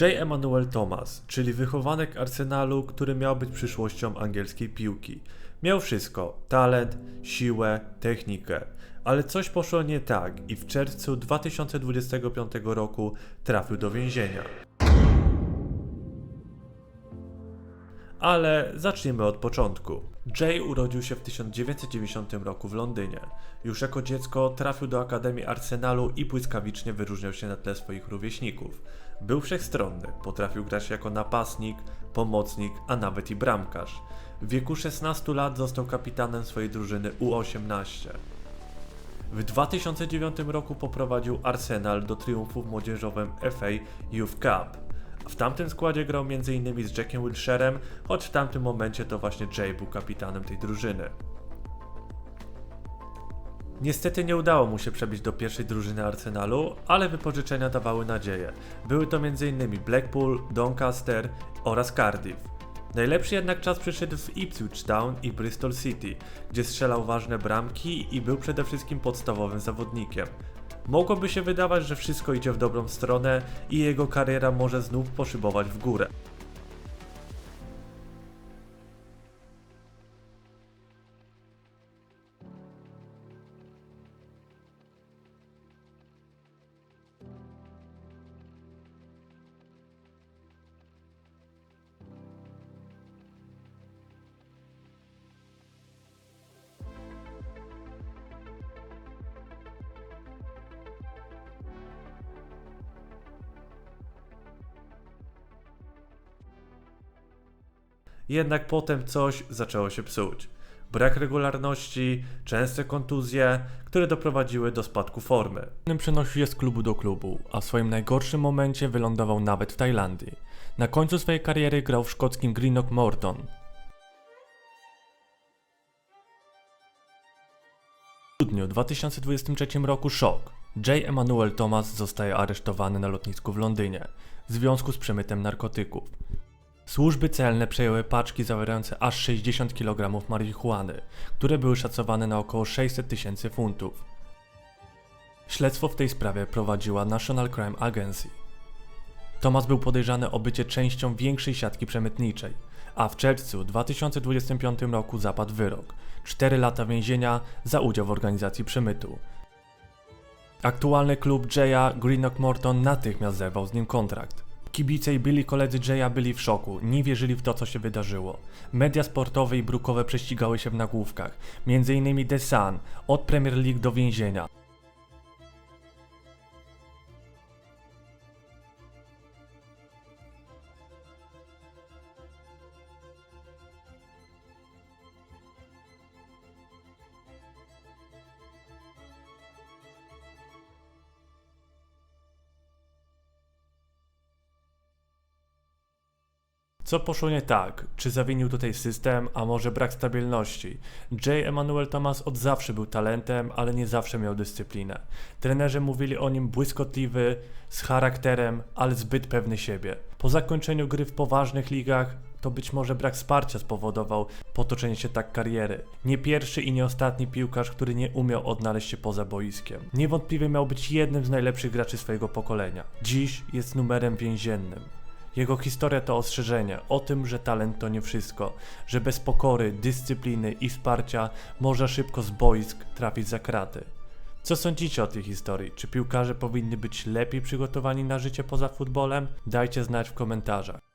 J. Emmanuel Thomas, czyli wychowanek Arsenalu, który miał być przyszłością angielskiej piłki. Miał wszystko: talent, siłę, technikę. Ale coś poszło nie tak i w czerwcu 2025 roku trafił do więzienia. Ale zacznijmy od początku. Jay urodził się w 1990 roku w Londynie. Już jako dziecko trafił do Akademii Arsenalu i błyskawicznie wyróżniał się na tle swoich rówieśników. Był wszechstronny, potrafił grać jako napastnik, pomocnik, a nawet i bramkarz. W wieku 16 lat został kapitanem swojej drużyny U18. W 2009 roku poprowadził Arsenal do triumfu w młodzieżowym FA Youth Cup. W tamtym składzie grał m.in. z Jackiem Wilsherem, choć w tamtym momencie to właśnie Jay był kapitanem tej drużyny. Niestety nie udało mu się przebić do pierwszej drużyny Arsenalu, ale wypożyczenia dawały nadzieję. Były to m.in. Blackpool, Doncaster oraz Cardiff. Najlepszy jednak czas przyszedł w Ipswich Town i Bristol City, gdzie strzelał ważne bramki i był przede wszystkim podstawowym zawodnikiem. Mogłoby się wydawać, że wszystko idzie w dobrą stronę i jego kariera może znów poszybować w górę. Jednak potem coś zaczęło się psuć. Brak regularności, częste kontuzje, które doprowadziły do spadku formy. Przenosił się z klubu do klubu, a w swoim najgorszym momencie wylądował nawet w Tajlandii. Na końcu swojej kariery grał w szkockim Greenock Morton. W grudniu 2023 roku szok. J. Emmanuel Thomas zostaje aresztowany na lotnisku w Londynie w związku z przemytem narkotyków. Służby celne przejęły paczki zawierające aż 60 kg marihuany, które były szacowane na około 600 tysięcy funtów. Śledztwo w tej sprawie prowadziła National Crime Agency. Thomas był podejrzany o bycie częścią większej siatki przemytniczej, a w czerwcu 2025 roku zapadł wyrok 4 lata więzienia za udział w organizacji przemytu. Aktualny klub Jaya Greenock Morton natychmiast zerwał z nim kontrakt. Kibice i byli koledzy Jaya byli w szoku, nie wierzyli w to, co się wydarzyło. Media sportowe i brukowe prześcigały się w nagłówkach, m.in. The Sun, od Premier League do więzienia. Co poszło nie tak? Czy zawinił tutaj system, a może brak stabilności? J. Emmanuel Thomas od zawsze był talentem, ale nie zawsze miał dyscyplinę. Trenerzy mówili o nim błyskotliwy, z charakterem, ale zbyt pewny siebie. Po zakończeniu gry w poważnych ligach to być może brak wsparcia spowodował potoczenie się tak kariery. Nie pierwszy i nie ostatni piłkarz, który nie umiał odnaleźć się poza boiskiem. Niewątpliwie miał być jednym z najlepszych graczy swojego pokolenia. Dziś jest numerem więziennym. Jego historia to ostrzeżenie o tym, że talent to nie wszystko, że bez pokory, dyscypliny i wsparcia można szybko z boisk trafić za kraty. Co sądzicie o tej historii? Czy piłkarze powinni być lepiej przygotowani na życie poza futbolem? Dajcie znać w komentarzach.